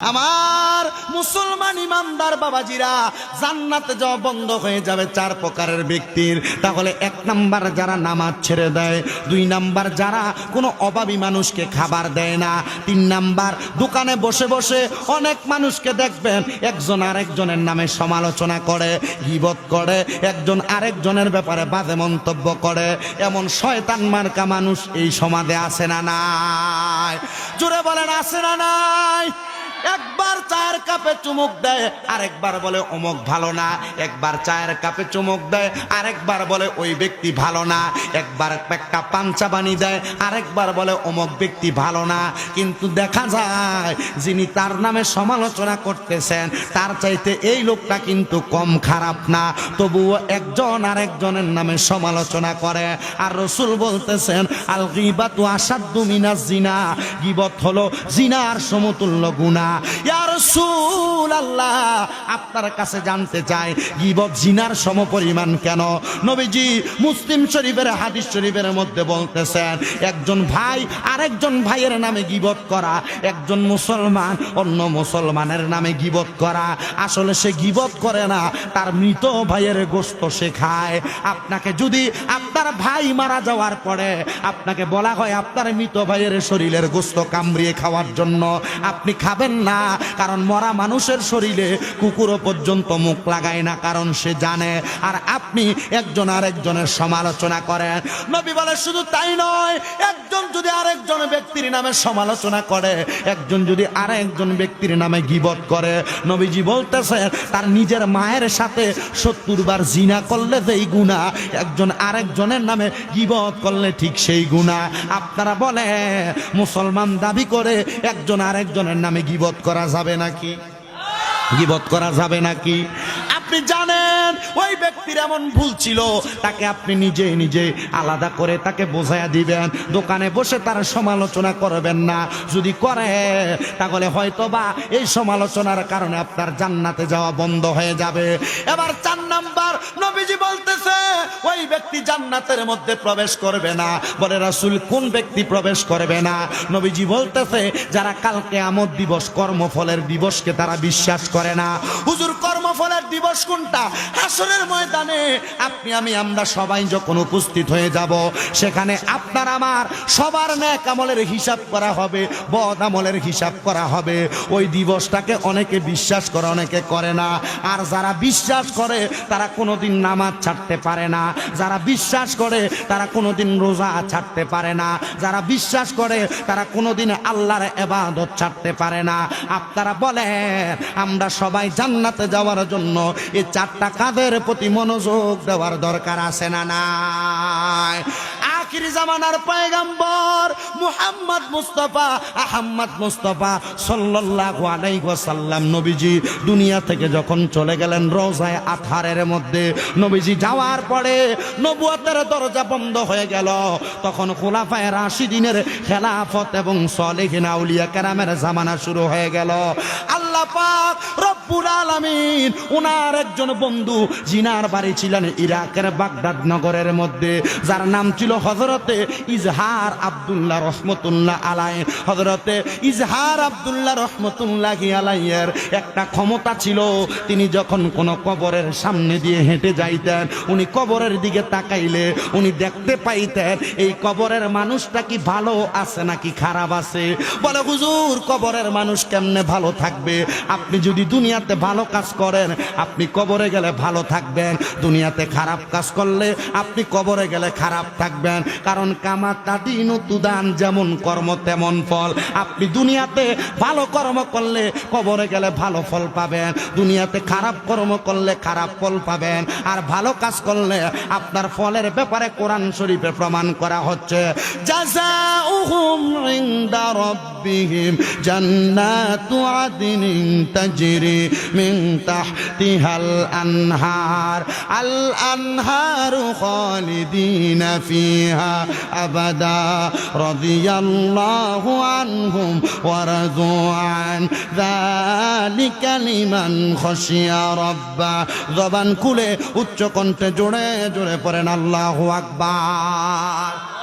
আমার মুসলমান ইমানদার বাবাজিরা, জান্নাতে যাওয়া বন্ধ হয়ে যাবে চার প্রকারের ব্যক্তির। তাহলে এক নাম্বার যারা নামাজ ছেড়ে দেয়, দুই নাম্বার যারা কোনো অভাবী মানুষকে খাবার দেয় না, তিন নাম্বার দোকানে বসে বসে অনেক মানুষকে দেখবেন একজন আরেকজনের নামে সমালোচনা করে, গিবত করে, একজন আরেকজনের ব্যাপারে বাজে মন্তব্য করে। এমন শয়তান মার্কা মানুষ এই সমাজে আসে না নাই? জোরে বলেন আসে না নাই? একবার চায়ের কাপে চুমুক দেয়, আরেকবার বলে অমুক ভালো না। একবার চায়ের কাপে চুমুক দেয়, আরেকবার বলে ওই ব্যক্তি ভালো না। একবার একটা পাঞ্চা বানি দেয়, আরেকবার বলে অমুক ব্যক্তি ভালো না। কিন্তু দেখা যায়, যিনি তার নামে সমালোচনা করতেছেন, তার চাইতে এই লোকটা কিন্তু কম খারাপ না। তবুও একজন আরেকজনের নামে সমালোচনা করে। আর রসুল বলতেছেন, আল গিবাতু আসাদ্দু মিনাজ জিনা। গিবত হলো জিনার সমতুল্য গুণা আল্লাহ আপনার কাছে জানতে চাই, গিবত জিনার সমপরিমাণ কেন? নবীজি মুসলিম শরীফের, হাদিস শরীফের মধ্যে বলতেছেন, একজন ভাই আরেকজন ভাইয়ের নামে গিবত করা, একজন মুসলমান অন্য মুসলমানের নামে গিবত করা। আসলে সে গিবত করে না, তার মৃত ভাইয়ের গোস্ত সে খায়। আপনাকে যদি আপনার ভাই মারা যাওয়ার পরে আপনাকে বলা হয় আপনার মৃত ভাইয়ের শরীরের গোস্ত কামড়িয়ে খাওয়ার জন্য, আপনি খাবেন না, কারণ মরা মানুষের শরীরে কুকুরও পর্যন্ত মুখ লাগায় না, কারণ সে জানে। আর আপনি একজন আরেকজনের সমালোচনা করেন। নবী বলে, শুধু তাই নয়, একজন যদি আরেকজন ব্যক্তির নামে সমালোচনা করে, একজন যদি আরেকজন ব্যক্তির নামে গিবত করে। নবীজি বলতেছে তার নিজের মায়ের সাথে সত্তর বার জিনা করলে যেই গুণা একজন আরেকজনের নামে গিবত করলে ঠিক সেই গুণা আপনারা বলে মুসলমান দাবি করে একজন আরেকজনের নামে গিবত করা যাবে নাকি? গিবত করা যাবে নাকি? আপনি জানেন, ওই ব্যক্তির এমন ভুল ছিল, তাকে আপনি নিজে নিজে আলাদা করে তাকে বোঝাইয়া দিবেন। দোকানে বসে তার সমালোচনা করবেন না। যদি করে, তাহলে হয়তো বা এই সমালোচনার কারণে আপনার জান্নাতে যাওয়া বন্ধ হয়ে যাবে। এবার চার নাম্বার, নবীজি ওই ব্যক্তি জান্নাতের মধ্যে প্রবেশ করবে না। বলে রাসুল, কোন ব্যক্তি প্রবেশ করবে না? নবীজি বলতেছে, যারা কালকে আমদ দিবস কর্মফলের দিবসকে তারা বিশ্বাস করে না। হুজুর কর্মফলের দিবস কোনটা? হাসরের ময়দানে আপনি, আমি, আমরা সবাই যখন উপস্থিত হয়ে যাব, সেখানে আপনার, আমার সবার ন্যাক আমলের হিসাব করা হবে, বদ আমলের হিসাব করা হবে। ওই দিবসটাকে অনেকে বিশ্বাস করে, অনেকে করে না। আর যারা বিশ্বাস করে, তারা কোনোদিন নামাজ ছাড়তে পারে না। যারা বিশ্বাস করে, তারা কোনোদিন রোজা ছাড়তে পারে না। যারা বিশ্বাস করে, তারা কোনোদিন আল্লাহর এবাদত ছাড়তে পারে না। আপনারা বলেন, আমরা সবাই জান্নাতে যাওয়ার জন্য এই চারটা কাদের প্রতি মনোযোগ দেওয়ার দরকার আছে না নাই? যাওয়ার পরে দরজা বন্ধ হয়ে গেল। তখন খোলাফায়ে রাশিদিনের খেলাফত এবং সলিহিন আউলিয়া কেরামের জামানা শুরু হয়ে গেল। আল্লাহ পাক রব্বুল আলামিন। একজন বন্ধু, জিনার বাড়ি ছিলেন ইরাকের বাগদাদ নগরের মধ্যে, যার নাম ছিল হজরতে ইজহার আব্দুল্লাহ রহমতুল্লাহ আলাই। হজরতে ইজহার আব্দুল্লাহ রহমতুল্লাহ আলাইয়ের একটা ক্ষমতা ছিল, তিনি যখন কোন কবরের সামনে দিয়ে হেঁটে যাইতেন, উনি কবরের দিকে তাকাইলে উনি দেখতে পাইতেন, এই কবরের মানুষটা কি ভালো আছে নাকি খারাপ আছে? বলে, হুজুর, কবরের মানুষ কেমনে ভালো থাকবে? আপনি যদি দুনিয়াতে ভালো কাজ করেন, আপনি কবরে গেলে ভালো থাকবেন, দুনিয়াতে খারাপ কাজ করলে আপনি কবরে গেলে খারাপ থাকবেন। কারণ কামা তাদিন তুদান, যেমন কর্ম তেমন ফল। আপনি দুনিয়াতে ভালো কর্ম করলে কবরে গেলে ভালো ফল পাবেন, দুনিয়াতে খারাপ কর্ম করলে খারাপ ফল পাবেন। আর ভালো কাজ করলে আপনার ফলের ব্যাপারে কোরআন শরীফে প্রমাণ করা হচ্ছে। জাযাউহুম জান্নাতু আদনিন তাজরি তাহতিহাল আনহার আল আনহারু খালিদিনা ফিহা আবাদা রাদিয়াল্লাহু আনহুম ওয়া রাদু আন যালিকা লিমান খাশিয়া রাব্বা জবান খুলে উচ্চ কণ্ঠে জোরে জোরে পড়েন আল্লাহু আকবার।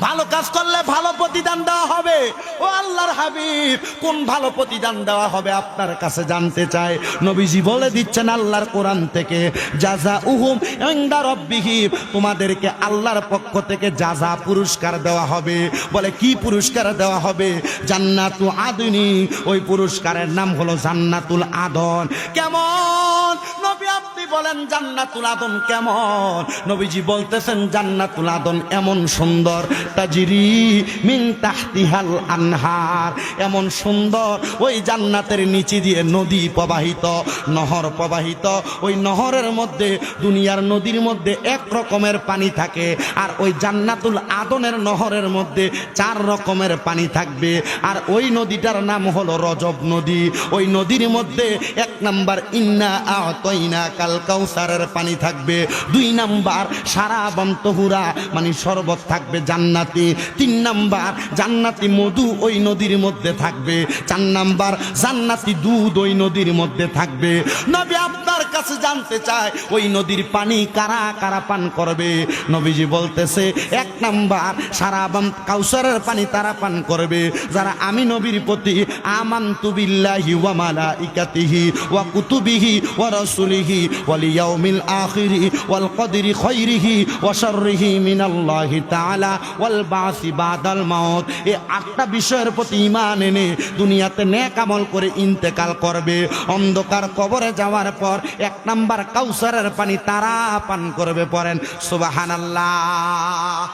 ভালো কাজ করলে ভালো প্রতিদান দেওয়া হবে। ও আল্লাহর হাবিব, কোন ভালো প্রতিদান দেওয়া হবে আপনার কাছে জানতে চাই। নবীজি বলে দিচ্ছেন আল্লাহর কোরআন থেকে জাজা উহুম ইনদা রব্বিহিম তোমাদেরকে আল্লাহর পক্ষ থেকে জাজা পুরস্কার দেওয়া হবে। বলে, কি পুরস্কার দেওয়া হবে? জান্নাতু আদনি, ওই পুরস্কারের নাম হলো জান্নাতুল আদন। কেমন? নবী বলেন, জান্নাতুল আদন কেমন? নবীজি বলতেছেন, জান্নাতুল আদন এমন সুন্দর, তাজিরি মিন তাহতিহাল আনহার। এমন সুন্দর, ওই জান্নাতের নিচে দিয়ে নদী প্রবাহিত, নহর প্রবাহিত। ওই নহরের মধ্যে, দুনিয়ার নদীর মধ্যে এক রকমের পানি থাকে আর ওই জান্নাতুল আদনের নহরের মধ্যে চার রকমের পানি থাকবে। আর ওই নদীটার নাম হলো রজব নদী। ওই নদীর মধ্যে এক নাম্বার, ইন্না আতইনা কাল কাউসারের পানি থাকবে। দুই নাম্বার, সারা বন্তহুরা মানে শরবত থাকবে জান্নাতি। তিন নাম্বার, জান্নাতি মধু ওই নদীর মধ্যে থাকবে। চার নাম্বার, জান্নাতি দুধ ওই নদীর মধ্যে থাকবে। নবী আপনার কাছে জানতে চায়, ওই নদীর পানি কারা কারা পান করবে? নবীজি বলতেছে, এক নাম্বার, সারা কাউসারের পানি তারা পান করবে। যারা আমি নবীর প্রতি আমান্তু বিল্লাহি ওয়া মালাইকাতিহি ওয়া কুতুবিহি ওয়া রাসূলিহি ওয়াল ইয়াউমিল আখিরি ওয়াল কদরি খাইরিহি ওয়া শাররিহি মিনাল্লাহি তাআলা ওয়াল বাসি বাদাল মাউত। এই আটটা বিষয়ের প্রতি ঈমান এনে দুনিয়াতে নেক আমল করে ইন্তেকাল করবে। অন্ধকার কবরে যাওয়ার পর এক নাম্বার কাউসারের পানি তারা পান করবে পরেন সুবহানাল্লাহ।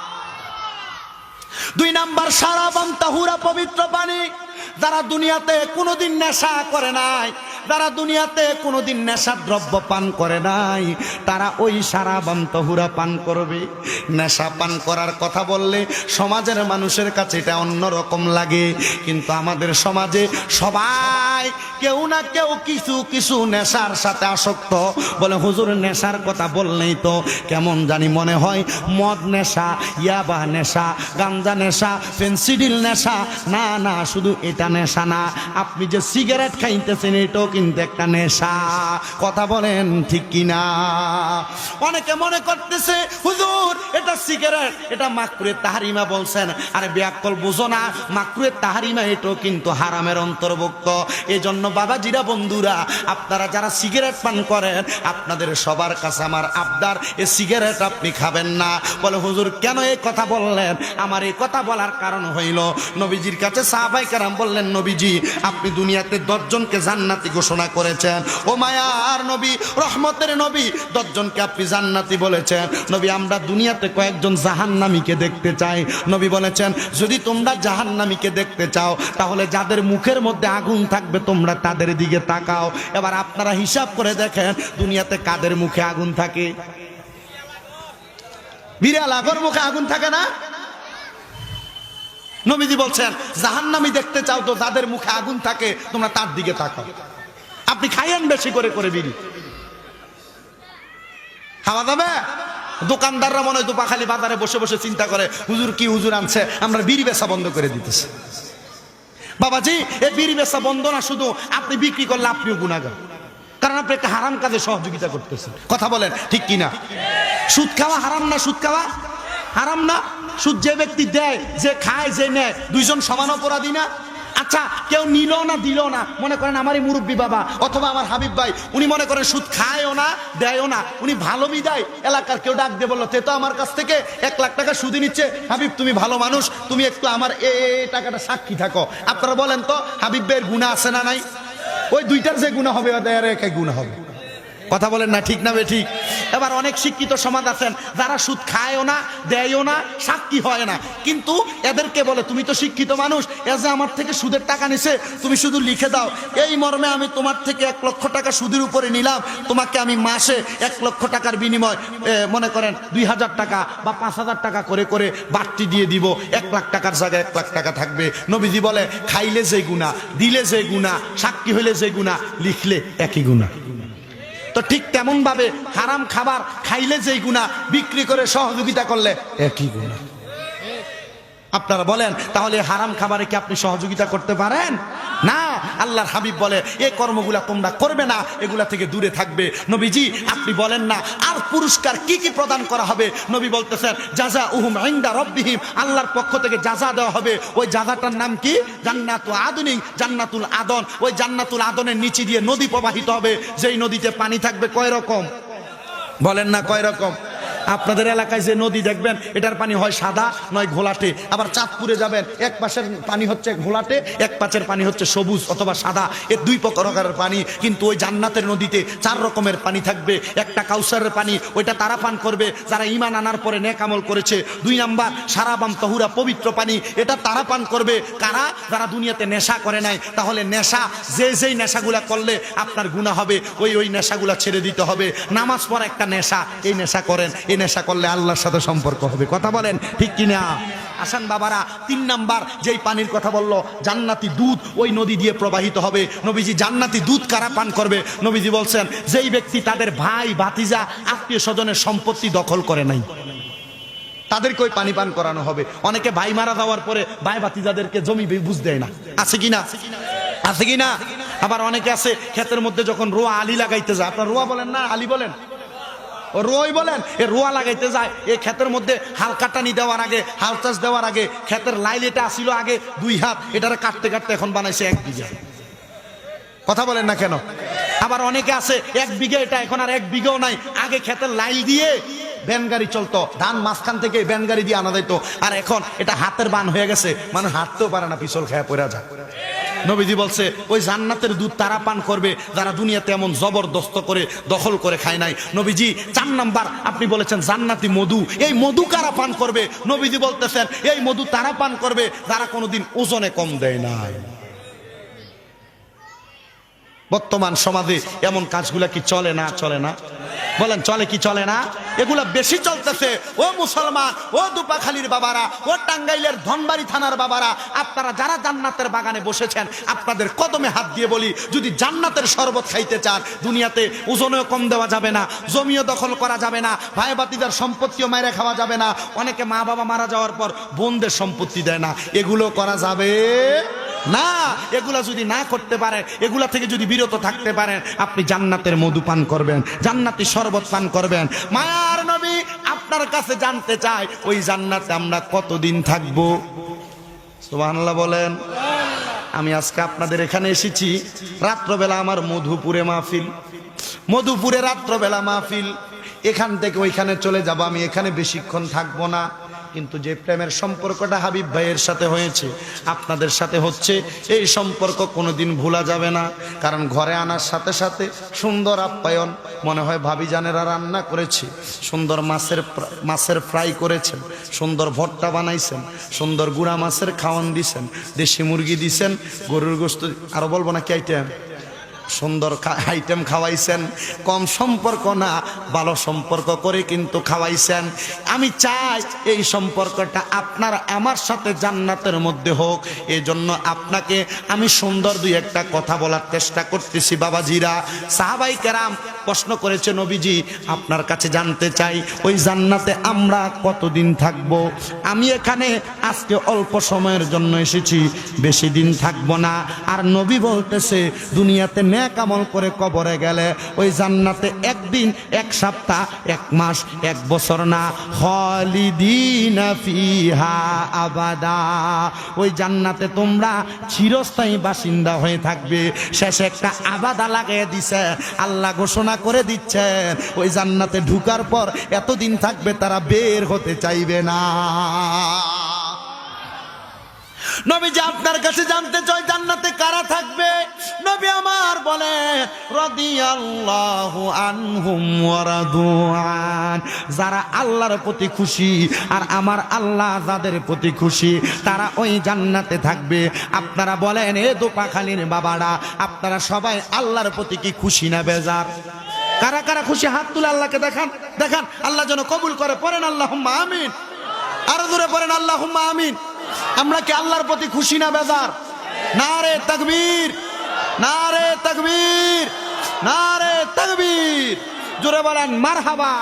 দুই নাম্বার সারা তাহুরা পবিত্র পানি। যারা দুনিয়াতে কোনোদিন নেশা করে নাই, যারা দুনিয়াতে কোনোদিন নেশার দ্রব্য পান করে নাই, তারা ওই সারা তহুরা পান করবে। নেশা পান করার কথা বললে সমাজের মানুষের কাছে এটা অন্যরকম লাগে। কিন্তু আমাদের সমাজে সবাই কেউ না কেউ কিছু কিছু নেশার সাথে আসক্ত। বলে, হুজুর, নেশার কথা বললেই তো কেমন জানি মনে হয়। মদ নেশা, ইয়াবা নেশা গাঞ্জা নেশা পেন্সিডিল নেশা। না না, শুধু এটা নেশা না। আপনি যে সিগারেট খাইতেছেন, এটাও কিন্তু একটা নেশা। কথা বলেন ঠিক কিনা? অনেকে মনে করতেছে, হুজুর, এটা সিগারেট, এটা মাকড়ে তাহারিমা বলছেন। আরে ব্যাকল বুঝো না মাকড়ে তাহারিমা এটাও কিন্তু হারামের অন্তর্ভুক্ত। এই জন্য বাবাজিরা, বন্ধুরা, আপনারা যারা সিগারেট পান করেন, আপনাদের সবার কাছে আমার আবদার, এ সিগারেট আপনি খাবেন না। বলে, হুজুর, কেন এই কথা বললেন? আমার এই কথা বলার কারণ হইল, নবীজির কাছে সাহাবাই কারাম বললেন, নবীজি, আপনি দুনিয়াতে দশজনকে জান্নাতি ঘোষণা করেছেন। ও মায়ার নবী, রহমতের নবী, দশজনকে আপনি জান্নাতি বলেছেন। নবী, আমরা দুনিয়াতে কয়েকজন জাহান্নামীকে দেখতে চাই। নবী বলেছেন, যদি তোমরা জাহান্নামীকে দেখতে চাও, তাহলে যাদের মুখের মধ্যে আগুন থাকবে, তোমরা তাদের দিকে তাকাও। এবার আপনারা হিসাব করে দেখেন, দুনিয়াতে কাদের মুখে আগুন থাকে? বিড়াল আগর মুখে আগুন থাকে না? নবীজি বলছেন, জাহান্নামি দেখতে চাও তো যাদের মুখে আগুন থাকে, তোমরা তার দিকে তাকাও। আপনি খাইয়েন বেশি করে করে বিড়ি। খাওয়া যাবে? দোকানদাররা মনে হয় দুপাখালি বাজারে বসে বসে চিন্তা করে, হুজুর কি হুজুর আনছে, আমরা বিড়ি বেচা বন্ধ করে দিতেছি। বাবাজি এই বিড়ি বেচা বন্ধ না, শুধু আপনি বিক্রি করলে আপনিও গুণাগার কারণ আপনি একটা হারাম কাজে সহযোগিতা করতেছেন। কথা বলেন, ঠিক কিনা? সুদ খাওয়া হারাম না, সুদ খাওয়া হারাম না? সুদ যে ব্যক্তি দেয়, যে খায়, যে নেয়। দুইজন সমান অপরাধী না? আচ্ছা কেউ নিল না, দিল না? মনে করেন আমারই মুরব্বী বাবা অথবা আমার হাবিব ভাই, উনি মনে করেন সুদ খায়ও না, দেয়ও না। উনি ভালো বিদায়। এলাকার কেউ ডাক দিয়ে বলল, তে তো আমার কাছ থেকে এক লাখ টাকা সুদি নিচ্ছে। হাবিব, তুমি ভালো মানুষ, তুমি একটু আমার এ টাকাটা সাক্ষী থাকো। আপনারা বলেন তো হাবিব ভাইয়ের গুণা আছে না নাই? ওই দুইটার যে গুণা হবে, ওদের একাই গুণা হবে। কথা বলেন না, ঠিক না বে, ঠিক। এবার অনেক শিক্ষিত সমাজ আছেন, যারা সুদ খায়ও না, দেয়ও না, সাক্ষী হয় না। কিন্তু এদেরকে বলে, তুমি তো শিক্ষিত মানুষ, এ যে আমার থেকে সুদের টাকা নিছে, তুমি শুধু লিখে দাও। এই মর্মে আমি তোমার থেকে এক লক্ষ টাকা সুদের উপরে নিলাম। তোমাকে আমি মাসে এক লক্ষ টাকার বিনিময় মনে করেন দুই হাজার টাকা বা পাঁচ হাজার টাকা করে করে বাড়তি দিয়ে দিব। এক লাখ টাকার জায়গায় এক লাখ টাকা থাকবে। নবীজি বলে, খাইলে যে গুণা দিলে যে গুণা সাক্ষী হইলে যে গুণা লিখলে একই গুণা তো ঠিক তেমন ভাবে হারাম খাবার খাইলে যেই গুণা, বিক্রি করে সহযোগিতা করলে একই গুণা। আপনারা বলেন, তাহলে হারাম খাবারে কি আপনি সহযোগিতা করতে পারেন? না, আল্লাহর হাবিব বলে এই কর্মগুলা তোমরা করবে না, এগুলা থেকে দূরে থাকবে। নবীজি, আপনি বলেন না, আর পুরস্কার কি কি প্রদান করা হবে? নবী বলতেছেন জাজা উহুম ইনদা রব্বিহিম। আল্লাহর পক্ষ থেকে জাজা দেওয়া হবে। ওই জাজাটার নাম কি? জান্নাতু আদনিক জান্নাতুল আদন। ওই জান্নাতুল আদনের নিচে দিয়ে নদী প্রবাহিত হবে। যেই নদীতে পানি থাকবে কয় রকম? বলেন না কয় রকম? আপনাদের এলাকায় যে নদী দেখবেন, এটার পানি হয় সাদা, নয় ঘোলাটে। আবার চাঁদপুরে যাবেন, এক পাশের পানি হচ্ছে ঘোলাটে, এক পাশের পানি হচ্ছে সবুজ অথবা সাদা। এর দুই প্রকারের পানি, কিন্তু ওই জান্নাতের নদীতে চার রকমের পানি থাকবে। একটা কাউসারের পানি, ওইটা তারা পান করবে, যারা ইমান আনার পরে নেক আমল করেছে। দুই নাম্বার সারাবাম তহুরা পবিত্র পানি, এটা তারা পান করবে। কারা? যারা দুনিয়াতে নেশা করে নাই, তাহলে নেশা, যে যেই নেশাগুলা করলে আপনার গুণা হবে, ওই ওই নেশাগুলা ছেড়ে দিতে হবে। নামাজ পড়া একটা নেশা, এই নেশা করেন, এই নেশা করলে আল্লাহর সাথে সম্পর্ক হবে। কথা বলেন, ঠিক কিনা? আসান বাবারা, তিন নাম্বার, যেই পানির কথা বলল, জান্নাতি দুধ ওই নদী দিয়ে প্রবাহিত হবে। নবীজি জান্নাতি দুধ কারা পান করবে? নবীজি বলছেন, যেই ব্যক্তি তাদের ভাই, ভাতিজা, আত্মীয় স্বজনের সম্পত্তি দখল করে নাই, তাদেরকে ওই পানি পান করানো হবে। অনেকে ভাই মারা যাওয়ার পরে ভাই ভাতিজাদেরকে জমি বুঝ দেয় না। আছে কি না আছে কি না আবার অনেকে আছে, ক্ষেতের মধ্যে যখন রোয়া আলি লাগাইতে যায়, আপনার রোয়া বলেন না, আলি বলেন? ও রোয়াই বলেন, এ রোয়া লাগাইতে যায়, এ ক্ষেতের মধ্যে হাল কাটানি দেওয়ার আগে, হাল চাষ দেওয়ার আগে, ক্ষেতের লাইল এটা আসিল আগে, দুই হাত, এটারে কাটতে কাটতে এখন বানাইছে এক বিঘা। কথা বলেন না কেন? আবার অনেকে আছে, এক বিঘে এটা, এখন আর এক বিঘেও নাই। আগে ক্ষেতের লাইল দিয়ে ভ্যান গাড়ি চলতো, ধান মাঝখান থেকে ভ্যান গাড়ি দিয়ে আনা যাইতো। আর এখন এটা হাতের বান হয়ে গেছে, মানুষ হাঁটতেও পারে না, পিছল খেয়ে পড়া যায়। নবীজি বলছে, ওই জান্নাতের দুধ তারা পান করবে যারা দুনিয়াতে এমন জবরদস্ত করে দখল করে খায় নাই। নবীজি, চার নাম্বার আপনি বলেছেন জান্নাতি মধু। এই মধু কারা পান করবে? নবীজি বলতেছেন, এই মধু তারা পান করবে যারা কোনোদিন ওজনে কম দেয় নাই। বর্তমান সমাজে এমন কাজগুলা কি চলে না? চলে না। বলেন, চলে কি চলে না? এগুলা বেশি চলতেছে। ও মুসলমান, ও দুপাখালির বাবারা, ও টাঙ্গাইলের ধনবাড়ি থানার বাবারা, আপনারা যারা জান্নাতের বাগানে বসেছেন, আপনাদের কদমে হাত দিয়ে বলি, যদি জান্নাতের শরবত খাইতে চান, দুনিয়াতে ওজনেও কম দেওয়া যাবে না, জমিও দখল করা যাবে না ভাই বাতিদার সম্পত্তিও মাইরে খাওয়া যাবে না, অনেকে মা বাবা মারা যাওয়ার পর বোনদের সম্পত্তি দেয় না, এগুলো করা যাবে না, এগুলা যদি না করতে পারেন এগুলা থেকে যদি বিরত থাকতে পারেন আপনি জান্নাতের মধু পান করবেন, জান্নাতি শরবত পান করবেন। মায়ার নবী আপনার কাছে জানতে চাই ওই জান্নাতে আমরা কতদিন থাকব? সুবহানাল্লাহ বলেন। আমি আজকে আপনাদের এখানে এসেছি, রাত্রবেলা আমার মধুপুরে মাহফিল। মধুপুরে রাত্রবেলা মাহফিল। এখান থেকে ওইখানে চলে যাব, আমি এখানে বেশিক্ষণ থাকব না। কিন্তু যে প্রেমের সম্পর্কটা হাবিব ভাইয়ের সাথে হয়েছে, আপনাদের সাথে হচ্ছে, এই সম্পর্ক কোনোদিন ভোলা যাবে না। কারণ ঘরে আনার সাথে সাথে সুন্দর আপ্যায়ন, মনে হয় ভাবি জানেরা রান্না করেছে, সুন্দর মাছের মাছের ফ্রাই করেছেন, সুন্দর ভর্তা বানাইছেন, সুন্দর গুড়া মাছের খাওয়ান দিছেন, দেশি মুরগি দিছেন, গরুর গোস্ত আরও বলব না কি আইটেম? সুন্দর আইটেম খাওয়াইছেন। কম সম্পর্ক না, ভালো সম্পর্ক করে কিন্তু খাওয়াইছেন। আমি চাই এই সম্পর্কটা আপনার, আমার সাথে জান্নাতের মধ্যে হোক। এই জন্য আপনাকে আমি সুন্দর দুই একটা কথা বলার চেষ্টা করতেছি, বাবাজিরা। সাহাবাই কেরাম প্রশ্ন করেছে নবীজি, আপনার কাছে জানতে চাই, ওই জান্নাতে আমরা কতদিন থাকব? আমি এখানে আজকে অল্প সময়ের জন্য এসেছি, বেশি দিন থাকব না। আর নবী বলতেছে, দুনিয়াতে নেক আমল করে কবরে গেলে ওই জান্নাতে একদিন, এক সপ্তাহ, এক মাস, এক বছর না। হলিদিন আবাদা। ওই জান্নাতে তোমরা চিরস্থায়ী বাসিন্দা হয়ে থাকবে। শেষে একটা আবাদা লাগিয়ে দিছে। আল্লাহ ঘোষণা করে দিচ্ছেন ওই জান্নাতে ঢুকার পর এতদিন থাকবে তারা বের হতে চাইবে না। নবী যে আপনার কাছে জানতে চাই জান্নাতে কারা থাকবে? নবী আমার বলে, রাদিয়াল্লাহু আনহুম ওয়া রাদুআন। যারা আল্লাহর প্রতি খুশি আর আমার আল্লাহ যাদের প্রতি খুশি, তারা ওই জান্নাতে থাকবে। আপনারা বলেন, এ দোপাখালির বাবারা, আপনারা সবাই আল্লাহর প্রতি কি খুশি না বেজার? কারা কারা খুশি? হাত তুলে আল্লাহকে দেখান দেখান। আল্লাহ যেন কবুল করে। পড়েন আল্লাহ আমিন। আরও দূরে পড়েন আল্লাহ আমিন। আমরা কি আল্লাহর প্রতি খুশি না বেজার? না রে তকবীর না রে তকবীর না রে তকবীর। জোরে বলেন, মারহাবা।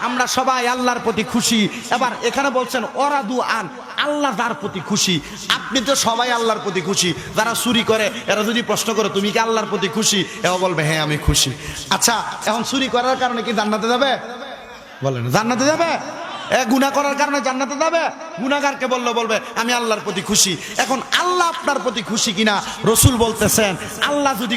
আমরা সবাই আল্লাহর প্রতি খুশি। এবার এখানে বলছেন ওরাদু আন, আল্লাহ যার প্রতি খুশি। আপনি তো সবাই আল্লাহর প্রতি খুশি। যারা চুরি করে, এরা যদি প্রশ্ন করে, তুমি কি আল্লাহর প্রতি খুশি? এও বলবে হ্যাঁ আমি খুশি। আচ্ছা এখন চুরি করার কারণে কি জান্নাতে যাবে? বলেন, জান্নাতে যাবে? এ, গুনাহ করার কারণে জান্নাতে যাবে? গুণাগারকে বললে, বলবে, আমি আল্লাহর প্রতি খুশি। এখন আল্লাহ আপনার প্রতি খুশি কিনা? রসুল বলতেছেন, আল্লাহ যদি